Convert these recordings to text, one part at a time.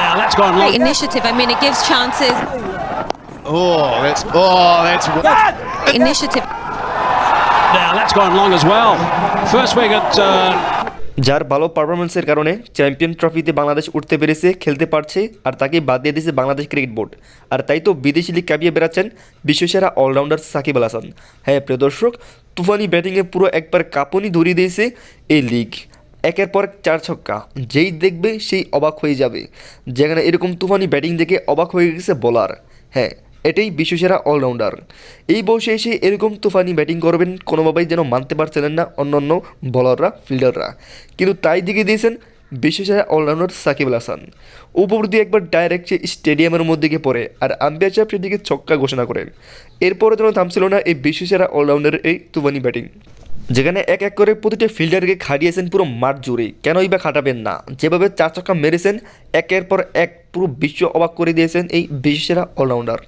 Now that's gone Great long. initiative. I mean, it gives chances. Oh, that's oh, that's Initiative. Now that's gone long as well. First wicket. Uh, যার ভালো পারফরমেন্সের কারণে champion ট্রফিতে বাংলাদেশ উঠতে পেরেছে খেলতে পারছে আর তাকে বাদ দিয়ে দিয়েছে বাংলাদেশ ক্রিকেট বোর্ড আর তাই তো বিদেশি লিগ কাঁপিয়ে বেড়াচ্ছেন বিশ্বসেরা অলরাউন্ডার সাকিব আল হাসান হ্যাঁ প্রিয় দর্শক তুফানি ব্যাটিংয়ে পুরো একবার কাঁপুনি ধরিয়ে দিয়েছে এই লিগ একের পর চার ছক্কা। যেই দেখবে সেই অবাক হয়ে যাবে। যেখানে এরকম তুফানি ব্যাটিং দেখে অবাক হয়ে গেছে বোলার। হ্যাঁ এটাই বিশ্বসেরা অলরাউন্ডার। এই বয়সে এসে এরকম তুফানি ব্যাটিং করবেন কোনোভাবেই যেন মানতে পারছিলেন না অন্যান্য বলাররা, ফিল্ডাররা। কিন্তু তাই দিকে দিয়েছেন বিশ্বসেরা অলরাউন্ডার সাকিব আল হাসান। উপর দিয়ে একবার ডাইরেক্ট সে স্টেডিয়ামের মধ্যে গিয়ে পড়ে আর আম্পায়ার সাহেব সেদিকে ছক্কা ঘোষণা করেন। এরপরে যেন থামছিল না এই বিশ্বসেরা অলরাউন্ডারের এই তুফানি ব্যাটিং। যেখানে এক এক করে প্রতিটা ফিল্ডারকে খাটিয়েছেন পুরো মাঠ জুড়ে। কেনই বা খাটাবেন না? যেভাবে চার ছক্কা মেরেছেন, একের পর এক পুরো বিশ্ব অবাক করে দিয়েছেন এই বিশ্বসেরা অলরাউন্ডার।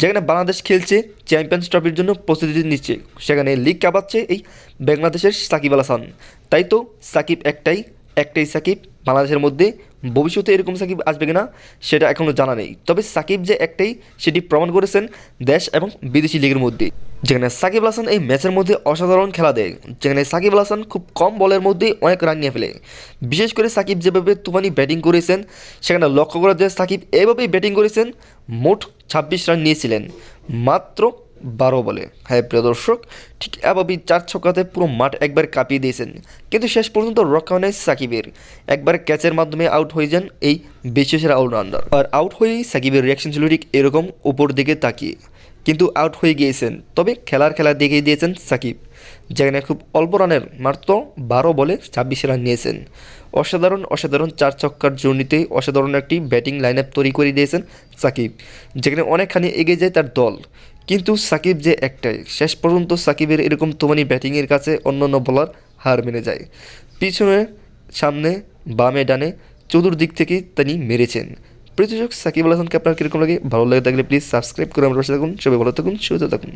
যেখানে বাংলাদেশ খেলছে, চ্যাম্পিয়ন্স ট্রফির জন্য প্রস্তুতি নিচ্ছে। সেখানে লিগ কাঁপাচ্ছে এই বাংলাদেশের সাকিব আল হাসান। তাই তো সাকিব একটাই একটাই সাকিব। বাংলাদেশের মধ্যে ভবিষ্যতে এরকম সাকিব আসবে কিনা, সেটা এখনও জানা নেই। তবে সাকিব যে একটাই, সেটি প্রমাণ করেছেন দেশ এবং বিদেশি লিগের মধ্যে। যেখানে সাকিব আল এই ম্যাচের মধ্যে অসাধারণ খেলা দেয়, যেখানে সাকিব আল হাসান খুব কম বলের মধ্যেই অনেক রান নিয়ে ফেলে। বিশেষ করে সাকিব যেভাবে তুফানি ব্যাটিং করেছেন, সেখানে লক্ষ্য করা যায় সাকিব এভাবেই ব্যাটিং করেছেন, মোট ছাব্বিশ রান নিয়েছিলেন, মাত্র বারো বলে। হ্যাঁ প্রিয় দর্শক, ঠিক এভাবেই চার ছক্কাতে পুরো মাঠ একবার কাঁপিয়ে দিয়েছেন। কিন্তু শেষ পর্যন্ত রক্ষা নেয় সাকিবের। একবার ক্যাচের মাধ্যমে আউট হয়ে যান এই বিশ্বসেরা অলরাউন্ডার আর আউট হয়েই সাকিবের রিয়াকশন ছিল ঠিক এরকম উপর দিকে তাকিয়ে। কিন্তু আউট হয়ে গিয়েছেন। তবে খেলার খেলা দেখিয়ে দিয়েছেন সাকিব, যেখানে খুব অল্প রানের মাত্র বারো বলে ছাব্বিশ রান নিয়েছেন। অসাধারণ অসাধারণ চার ছক্কার জর্নিতে অসাধারণ একটি ব্যাটিং লাইন আপ তৈরি করে দিয়েছেন সাকিব, যেখানে অনেকখানি এগিয়ে যায় তার দল। কিন্তু সাকিব যে একটাই, শেষ পর্যন্ত সাকিবের এরকম তোমানি ব্যাটিংয়ের কাছে অন্যান্য বলার হার মেনে যায়। পিছনে, সামনে, বামে, ডানে, চতুর্দিক থেকে তিনি মেরেছেন। প্রতিযোগ সাকিব আল আপনার কীরকম লাগে? ভালো লাগে থাকলে প্লিজ সাবস্ক্রাইব করে আমার পাশে থাকুন, সবাই ভালো থাকুন, সুস্থ থাকুন।